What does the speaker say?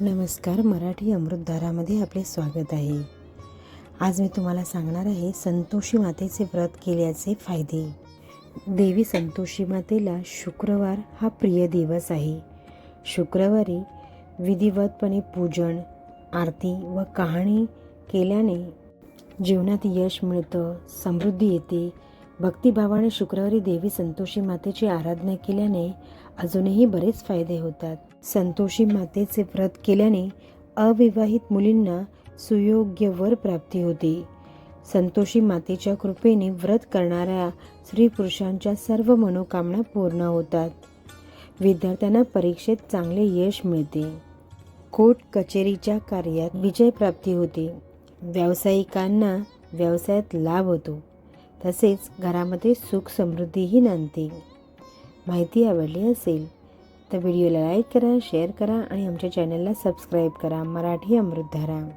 नमस्कार मराठी अमृतधारामध्ये आपले स्वागत आहे. आज मी तुम्हाला सांगणार आहे संतोषी मातेचे व्रत केल्याचे फायदे. देवी संतोषी मातेला शुक्रवार हा प्रिय दिवस आहे. शुक्रवारी विधिवतपणे पूजन आरती व कहाणी केल्याने जीवनात यश मिळतं समृद्धी येते भक्तिभावाने शुक्रवारी देवी संतोषी मातेची आराधना केल्याने अजूनही बरेच फायदे होतात. संतोषी मातेचे व्रत केल्याने अविवाहित मुलींना सुयोग्य वर प्राप्ती होते. संतोषी मातेच्या कृपेने व्रत करणाऱ्या स्त्री पुरुषांच्या सर्व मनोकामना पूर्ण होतात. विद्यार्थ्यांना परीक्षेत चांगले यश मिळते. कोर्ट कचेरीच्या कार्यात विजय प्राप्ती होते. व्यावसायिकांना व्यवसायात लाभ होतो. तसेच घरामध्ये सुख समृद्धीही नांदते माहिती आवडली असेल तर व्हिडिओला लाईक करा शेअर करा आणि आमच्या चॅनलला सबस्क्राईब करा. मराठी अमृतधारा